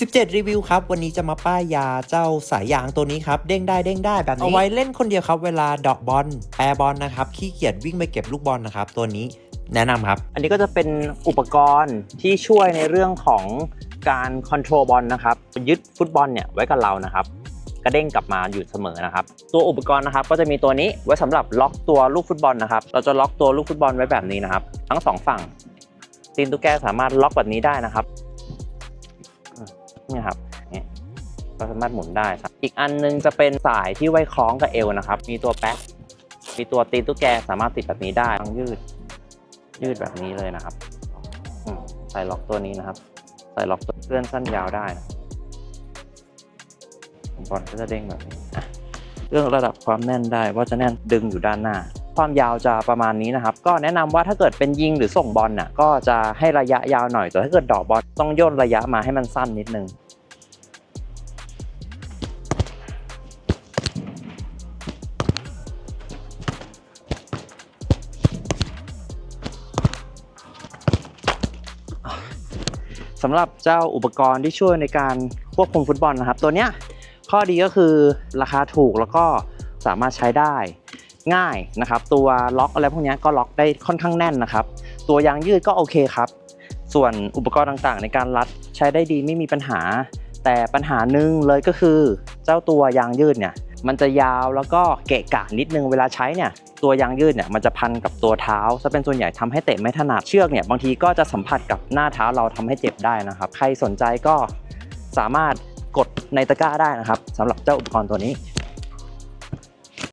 17 รีวิวครับ วันนี้จะมาป้ายยาเจ้าสายยางตัวนี้ครับ เด้งได้เด้งได้แบบนี้ เอาไว้เล่นคนเดียวครับ เวลาดอกบอลแปรบอลนะครับ ขี้เกียจวิ่งไปเก็บลูกบอลนะครับ ตัวนี้แนะนำครับ อันนี้ก็จะเป็นอุปกรณ์ที่ช่วยในเรื่องของการคอนโทรลบอลนะครับยึดฟุตบอลเนี่ยไว้กับเรานะครับกระเด้งกลับมาอยู่เสมอนะครับ ตัวอุปกรณ์นะครับก็จะมีตัวนี้ไว้สำหรับล็อกตัวลูกฟุตบอลนะครับ เราจะล็อกตัวลูกฟุตบอลไว้แบบนี้นะครับ ทั้งสองฝั่งตีนตุ๊กแกสามารถล็อกแบบนี้ได้นะครับ เนี่ยครับนี่ก็สามารถหมุนได้ครับอีกอันนึงจะเป็นสายที่ไว้คล้องกับเอวนะครับ มีตัวแป๊กมีตัวตีนตุ๊กแกสามารถติดแบบนี้ได้ต้งยืด ยืดแบบนี้เลยนะครับใส่ล็อกตัวนี้นะครับใส่ล็อกตัวเลื่อนสั้นยาวได้นะบอลก็จะเด้งแบบนี้เรื่องระดับความแน่นได้ว่าจะแน่นดึงอยู่ด้านหน้า ความยาวจะประมาณนี้นะครับ ก็แนะนำว่าถ้าเกิดเป็นยิงหรือส่งบอลน่ะก็จะให้ระยะยาวหน่อย แต่ถ้าเกิดดอกบอลต้องย่นระยะมาให้มันสั้นนิดนึงสำหรับเจ้าอุปกรณ์ที่ช่วยในการควบคุมฟุตบอลนะครับ ตัวเนี้ยข้อดีก็คือราคาถูกแล้วก็สามารถใช้ได้ ง่ายนะครับ ตัวล็อกอะไรพวกนี้ก็ล็อกได้ค่อนข้างแน่นนะครับ ตัวยางยืดก็โอเคครับ ส่วนอุปกรณ์ต่างๆ ในการรัดใช้ได้ดีไม่มีปัญหา แต่ปัญหาหนึ่งเลยก็คือ เจ้าตัวยางยืดเนี่ยมันจะยาวแล้วก็เกะกะนิดนึงเวลาใช้เนี่ยตัวยางยืดเนี่ยมันจะพันกับตัวเท้าซะเป็นส่วนใหญ่ทำให้เตะไม่ถนัดเชือกเนี่ยบางทีก็จะสัมผัสกับหน้าเท้าเราทำให้เจ็บได้นะครับ ใครสนใจก็สามารถกดในตะกร้าได้นะครับสำหรับเจ้าอุปกรณ์ตัวนี้